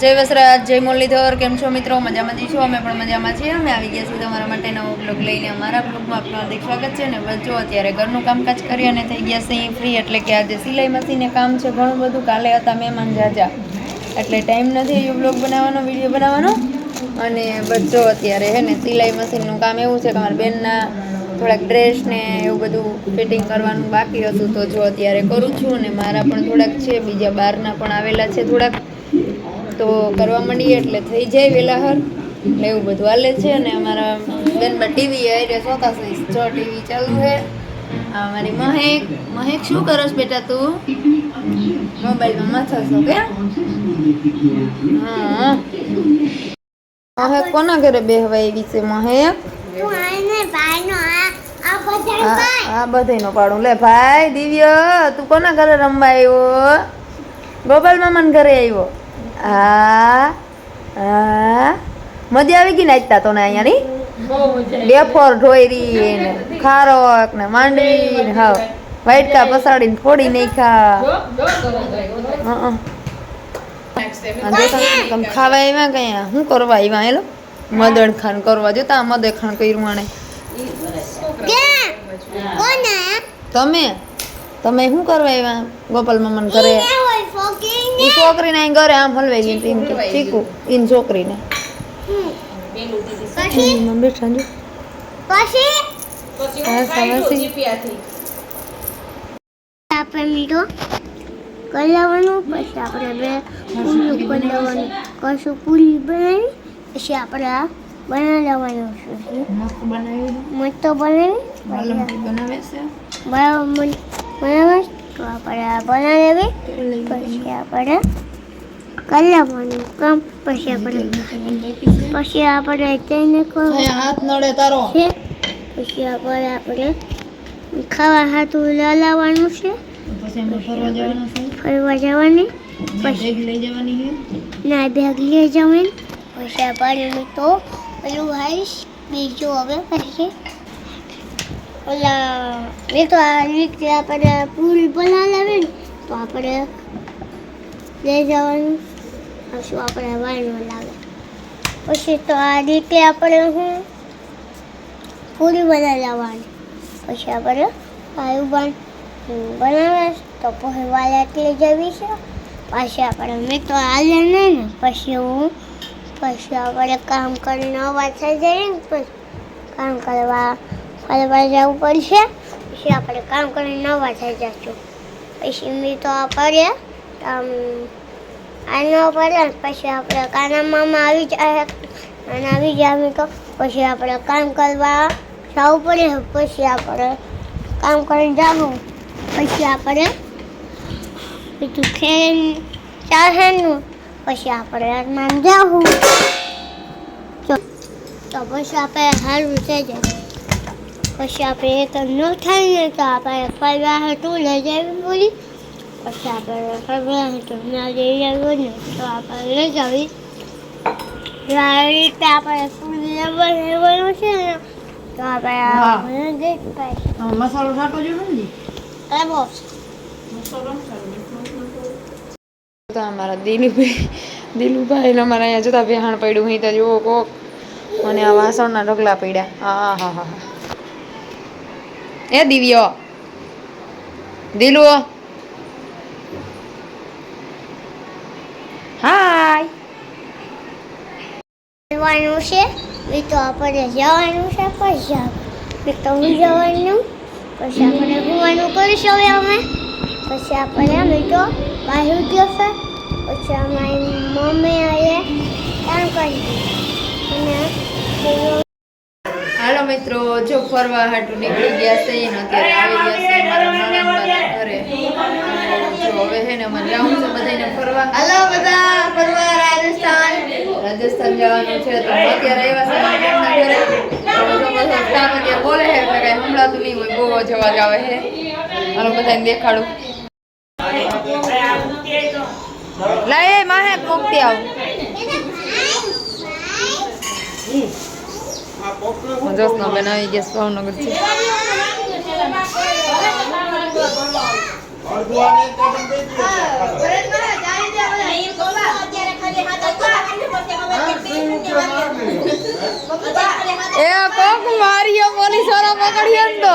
જય વસરાજ, જય મુરલીધર, કેમ છો મિત્રો? મજામાં છો? અમે પણ મજામાં છીએ. અમે આવી ગયા છીએ તમારા માટે નવો બ્લોગ લઈને. અમારા બ્લોગમાં આપનું હાર્દિક સ્વાગત છે ને. બસ જો, અત્યારે ઘરનું કામકાજ કરી અને થઈ ગયા છે ફ્રી એટલે કે આજે સિલાઈ મશીને કામ છે ઘણું બધું. કાલે હતા મહેમાન જાજા. એટલે ટાઈમ નથી એ બ્લોગ બનાવવાનો વીડિયો બનાવવાનો. અને બસ અત્યારે હે ને સિલાઈ મશીનનું કામ એવું છે કે મારા બેનના થોડાક ડ્રેસ ને એવું બધું ફિટિંગ કરવાનું બાકી હતું. તો જો, અત્યારે કરું છું અને મારા પણ થોડાક છે. બીજા બહારના પણ આવેલા છે થોડાક. તો કરવા માંડીએ એટલે થઈ જાય વેલાહર. એટલે એવું બધું હાલે છે. અને અમારા બેનમાં ટીવી આરે સોતા સહીશ જો ટીવી ચાલુ છે. આ મારી મહેક મહેક શું કરસ બેટા તું? મોબાઈલમાં માથા છો કે હા. મહેક કોના ઘરે બેહવા એવી છે મહેક? આ બધાયનો પાડું. લે ભાઈ દિવ્ય તું કોના ઘરે રમવા આવ્યો? ગોપાલ મામાના ઘરે આવ્યો? હા આ મજા આવી ગઈ નાચતા તો ને અહીંયાની ડેફોર ઢોયરી ને ખારોક ને માંડવી ને હા વાઈટકા પસાડીને ફોડી નાખ્યા. હં, હં. આ જોતા તમે ખાવા આવ્યા કયા શું કરવા આવ્યા? એલો મદન ખાન કરવા જોતા મદે ખાન કર્યું આણે. તમે? તમે શું કરવા આવ્યા? ગોપાલ મામાને ઘરે? ઈ છોકરીને અહીં ઘરે આમ હલવાઈ ગઈ એમ કે ચીકુ ઈન છોકરીને. બેઠા જો કલાવાનું પછી? આપણે બે પૂરી કલાવાનું કશું પૂરી બનાવી પછી આપણે આ બના લેવાનું છે. મસ્ત બનાવ્યું મસ્ત બનાવી બનાવે છે. બનાવે તો આપણે આ બનાવી લેવી પછી આપણે કલાવાનું કામ પછી આપણે પછી આપણે તેને હાથ નડે તારો. છે. પછી આપણે આપણે ખાવા હાથું લાવવાનું છે. ફરવા જવાના ના બેગ લઈ જવાની. પછી આપણે તો પેલું હાઈશ બીજું હવે પછી ઓલા, મેં તો આ રીતે આપણે પુલ બનાવે ને, તો આપણે લઈ જવાનું. પછી આપણે વાયનો લાગે પછી તો આ રીતે આપણે હું પૂરી બનાવી લાવવાની પછી આપણે આયુ બન બનાવે તો પછી વાલે એટલી જવી છે. પછી આપણે, મેં તો હાલે નહીં ને, પછી હું, પછી આપણે કામ કરીને અવાજ થઈ જાય ને, પછી કામ કરવા ફરવા જવું પડશે. પછી આપણે કામ કરીને નવા થઈ જશું પછી મેં તો પડે આમ, આ ન પડે પછી આપણે કાના મામા આવી જાય અને આવી જાય તો. પછી આપણે કામ કરવા જવું પડે, પછી આપણે કામ કરીને જવું. પછી આપણે બીજું ખેલ ચાહેનું પછી આપણે આસમાન જવું. તો પછી આપણે હાલ થઈ જાય. પછી આપણે એ તો ન થાય ને તો આપણે ફરવા હતું લઈ જવી બોલી. પછી આપણે ફરવા હતું ના લઈ જવું ને તો આપણે લઈ જવી. આવી રીતે આપણે ફૂલ લેવાનું છે ને તો આપણે મસાલો છાંટો જો? ને તો અમારા દિલુભાઈ દિલુભાઈ અમારા અહીંયા જોતા બેહાણ પડ્યું અહીં તો જુઓ કોક. અને આ વાસણના ઢગલા પડ્યા. હા હા હા હા. એ દિવ્ય. દિલુ હાય. જવાનું છે. એ તો આપણે જવાનું છે પછી આપણે તો હું જવાનું. પછી આપણે ઘૂમવાનું કરીશું હવે અમે. પછી આપણે અમે તો બહાર જશે પછી અમારી મમ્મી આવે કામ કરી અને મિત્રો જો ફરવા હાટું નીકળી ગયા છે ને અત્યારે આવી ગયા છે મારા નણંદબાના ઘરે. જો હવે હે ને મને જવું છે બધાને ફરવા. હાલો બધા ફરવા રાજસ્થાન. રાજસ્થાન જવાનું છે તો અત્યારે આવ્યા છે મારા ઘરે. તો બોલે છે એટલે હમણાં તો નહીં હોય બહુ જ અવાજ આવે છે. હાલો બધાને દેખાડું. લાય માહે મુક્તિ આવું? મજાસના બેન આવી ગયા ભાવનગર છે એ કોક મારીયો પોલીસવાળા પકડ્યો તો.